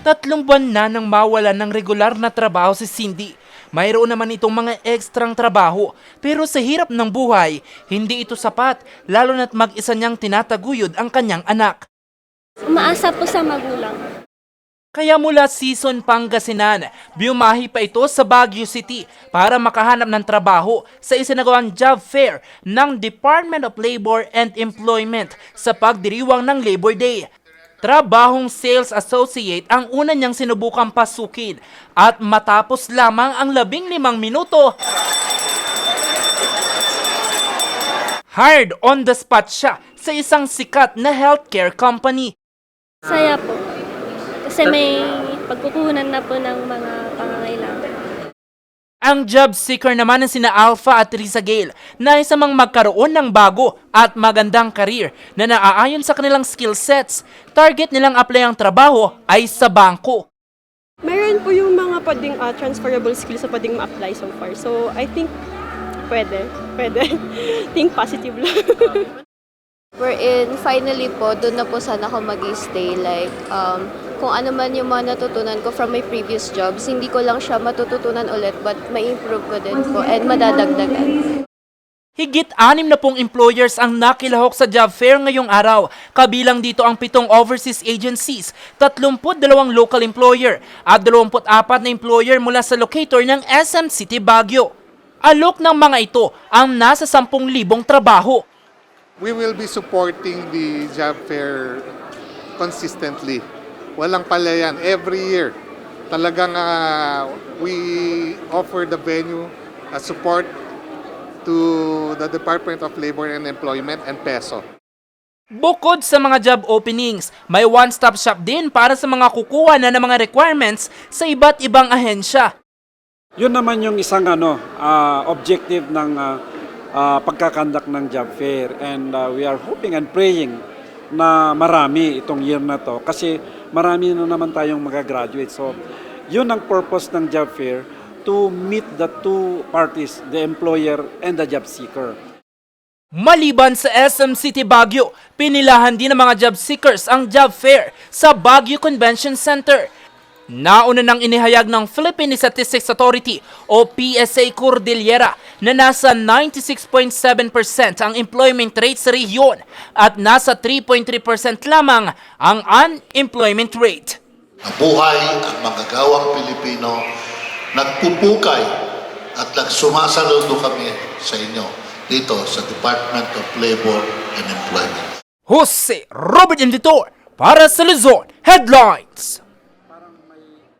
Tatlong buwan na nang mawala ng regular na trabaho si Cindy. Mayroon naman itong mga ekstrang trabaho, pero sa hirap ng buhay, hindi ito sapat, lalo na't mag-isa niyang tinataguyod ang kanyang anak. Umaasa po sa magulang. Kaya mula season Pangasinan, biumahi pa ito sa Baguio City para makahanap ng trabaho sa isinagawang job fair ng Department of Labor and Employment sa pagdiriwang ng Labor Day. Trabahong sales associate ang una niyang sinubukang pasukin at matapos lamang ang labing limang minuto, hired on the spot siya sa isang sikat na healthcare company. Saya po. Kasi may pagkukunan na po ng mga pangangailangan. Ang job seeker naman ng sina Alpha at Risa Gale na isa mang magkaroon ng bago at magandang karir na naaayon sa kanilang skill sets. Target nilang apply ang trabaho ay sa bangko. Meron po yung mga pwedeng ah, transferable skills na pwedeng ma-apply so far. So, I think pwede. Pwede. think positive lang. Wherein, finally po, doon na po sana ako mag stay Like, um, kung ano man yung mga natutunan ko from my previous jobs, hindi ko lang siya matututunan ulit, but ma-improve ko din po and madadagdagan. Higit anim na pong employers ang nakilahok sa job fair ngayong araw. Kabilang dito ang pitong overseas agencies, 32 local employer at 24 na employer mula sa locator ng SM City Baguio. Alok ng mga ito ang nasa 10,000 trabaho. We will be supporting the job fair consistently. Walang palayan. Every year, talagang ah, we offer the venue a support to the Department of Labor and Employment and PESO. Bukod sa mga job openings, may one-stop shop din para sa mga kukuha na ng mga requirements sa iba't ibang ahensya. Yun naman yung isang ano, ah, objective ng ah, ah, pagkakandak ng job fair and ah, we are hoping and praying na marami itong year na to kasi marami na naman tayong magagraduate. So, yun ang purpose ng job fair to meet the two parties, the employer and the job seeker. Maliban sa SM City Baguio, pinilahan din ng mga job seekers ang job fair sa Baguio Convention Center. Nauna nang inihayag ng Philippine Statistics Authority o PSA Cordillera na nasa 96.7% ang employment rate sa rehiyon at nasa 3.3% lamang ang unemployment rate. Nabuhay ang manggagawang Pilipino, nagpupukay at nagsumasaludo kami sa inyo dito sa Department of Labor and Employment. Jose Robert Invitor para sa Luzon Headlines.